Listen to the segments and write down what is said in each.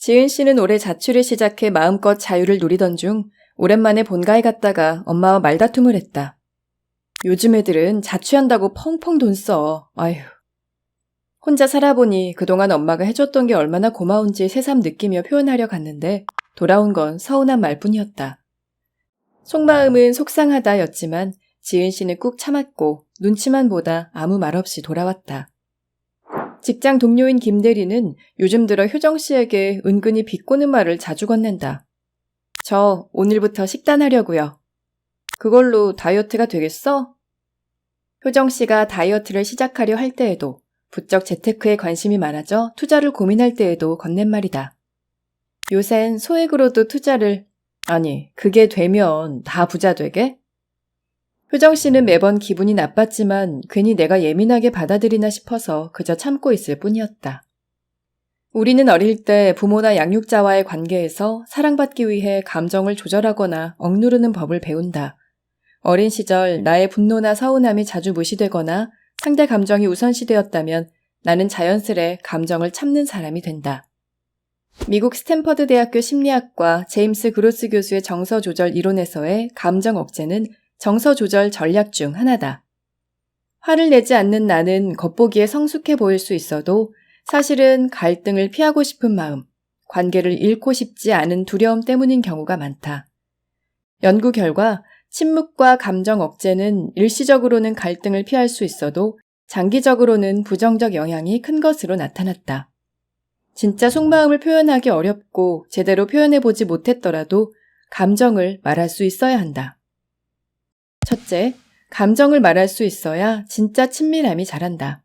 지은 씨는 올해 자취를 시작해 마음껏 자유를 누리던 중 오랜만에 본가에 갔다가 엄마와 말다툼을 했다. 요즘 애들은 자취한다고 펑펑 돈 써. 아휴. 혼자 살아보니 그동안 엄마가 해줬던 게 얼마나 고마운지 새삼 느끼며 표현하려 갔는데 돌아온 건 서운한 말뿐이었다. 속마음은 속상하다였지만 지은 씨는 꾹 참았고 눈치만 보다 아무 말 없이 돌아왔다. 직장 동료인 김대리는 요즘 들어 효정 씨에게 은근히 비꼬는 말을 자주 건넨다. 저 오늘부터 식단하려고요. 그걸로 다이어트가 되겠어? 효정 씨가 다이어트를 시작하려 할 때에도 부쩍 재테크에 관심이 많아져 투자를 고민할 때에도 건넨 말이다. 요샌 소액으로도 투자를 아니 그게 되면 다 부자 되게? 효정 씨는 매번 기분이 나빴지만 괜히 내가 예민하게 받아들이나 싶어서 그저 참고 있을 뿐이었다. 우리는 어릴 때 부모나 양육자와의 관계에서 사랑받기 위해 감정을 조절하거나 억누르는 법을 배운다. 어린 시절 나의 분노나 서운함이 자주 무시되거나 상대 감정이 우선시되었다면 나는 자연스레 감정을 참는 사람이 된다. 미국 스탠퍼드 대학교 심리학과 제임스 그로스 교수의 정서 조절 이론에서의 감정 억제는 정서 조절 전략 중 하나다. 화를 내지 않는 나는 겉보기에 성숙해 보일 수 있어도 사실은 갈등을 피하고 싶은 마음, 관계를 잃고 싶지 않은 두려움 때문인 경우가 많다. 연구 결과 침묵과 감정 억제는 일시적으로는 갈등을 피할 수 있어도 장기적으로는 부정적 영향이 큰 것으로 나타났다. 진짜 속마음을 표현하기 어렵고 제대로 표현해보지 못했더라도 감정을 말할 수 있어야 한다. 첫째, 감정을 말할 수 있어야 진짜 친밀함이 자란다.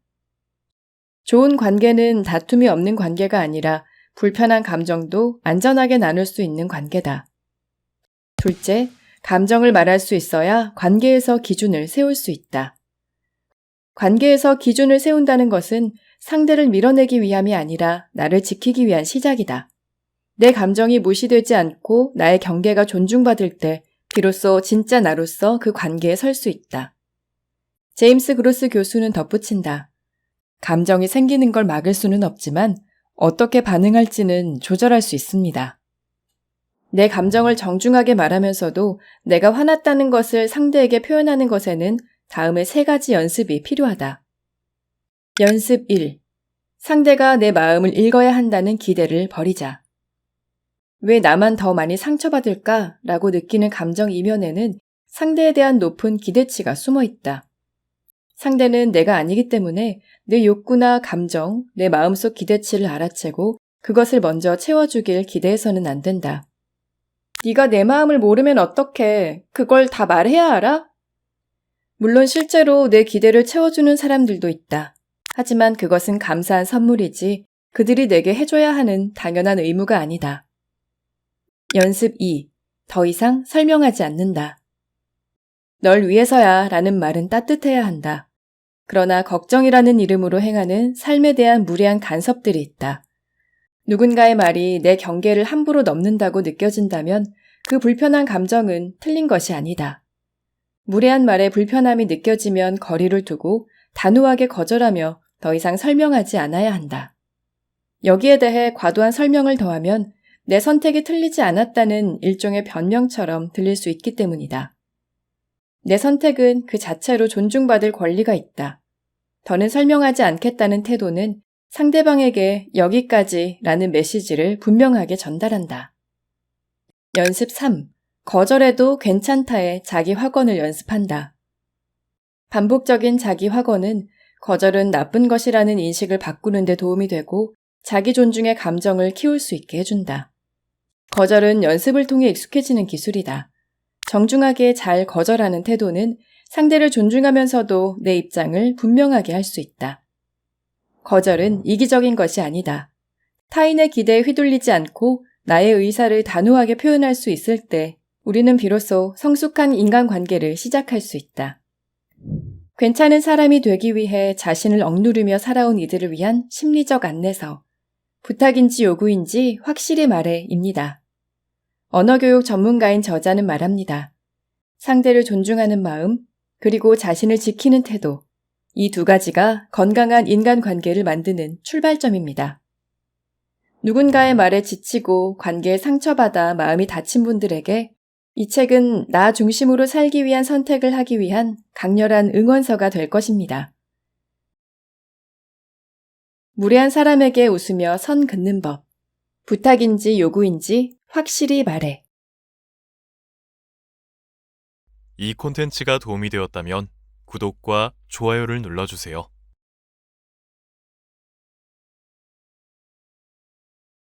좋은 관계는 다툼이 없는 관계가 아니라 불편한 감정도 안전하게 나눌 수 있는 관계다. 둘째, 감정을 말할 수 있어야 관계에서 기준을 세울 수 있다. 관계에서 기준을 세운다는 것은 상대를 밀어내기 위함이 아니라 나를 지키기 위한 시작이다. 내 감정이 무시되지 않고 나의 경계가 존중받을 때 비로소 진짜 나로서 그 관계에 설 수 있다. 제임스 그로스 교수는 덧붙인다. 감정이 생기는 걸 막을 수는 없지만 어떻게 반응할지는 조절할 수 있습니다. 내 감정을 정중하게 말하면서도 내가 화났다는 것을 상대에게 표현하는 것에는 다음에 세 가지 연습이 필요하다. 연습 1. 상대가 내 마음을 읽어야 한다는 기대를 버리자. 왜 나만 더 많이 상처받을까? 라고 느끼는 감정 이면에는 상대에 대한 높은 기대치가 숨어 있다. 상대는 내가 아니기 때문에 내 욕구나 감정, 내 마음속 기대치를 알아채고 그것을 먼저 채워주길 기대해서는 안 된다. 네가 내 마음을 모르면 어떡해. 그걸 다 말해야 알아? 물론 실제로 내 기대를 채워주는 사람들도 있다. 하지만 그것은 감사한 선물이지 그들이 내게 해줘야 하는 당연한 의무가 아니다. 연습 2. 더 이상 설명하지 않는다. 널 위해서야 라는 말은 따뜻해야 한다. 그러나 걱정이라는 이름으로 행하는 삶에 대한 무례한 간섭들이 있다. 누군가의 말이 내 경계를 함부로 넘는다고 느껴진다면 그 불편한 감정은 틀린 것이 아니다. 무례한 말에 불편함이 느껴지면 거리를 두고 단호하게 거절하며 더 이상 설명하지 않아야 한다. 여기에 대해 과도한 설명을 더하면 내 선택이 틀리지 않았다는 일종의 변명처럼 들릴 수 있기 때문이다. 내 선택은 그 자체로 존중받을 권리가 있다. 더는 설명하지 않겠다는 태도는 상대방에게 여기까지 라는 메시지를 분명하게 전달한다. 연습 3. 거절해도 괜찮다의 자기 확언을 연습한다. 반복적인 자기 확언은 거절은 나쁜 것이라는 인식을 바꾸는 데 도움이 되고 자기 존중의 감정을 키울 수 있게 해준다. 거절은 연습을 통해 익숙해지는 기술이다. 정중하게 잘 거절하는 태도는 상대를 존중하면서도 내 입장을 분명하게 할 수 있다. 거절은 이기적인 것이 아니다. 타인의 기대에 휘둘리지 않고 나의 의사를 단호하게 표현할 수 있을 때 우리는 비로소 성숙한 인간관계를 시작할 수 있다. 괜찮은 사람이 되기 위해 자신을 억누르며 살아온 이들을 위한 심리적 안내서. 부탁인지 요구인지 확실히 말해입니다. 언어교육 전문가인 저자는 말합니다. 상대를 존중하는 마음, 그리고 자신을 지키는 태도, 이 두 가지가 건강한 인간관계를 만드는 출발점입니다. 누군가의 말에 지치고 관계에 상처받아 마음이 다친 분들에게 이 책은 나 중심으로 살기 위한 선택을 하기 위한 강렬한 응원서가 될 것입니다. 무례한 사람에게 웃으며 선 긋는 법. 부탁인지 요구인지 확실히 말해. 이 콘텐츠가 도움이 되었다면 구독과 좋아요를 눌러주세요.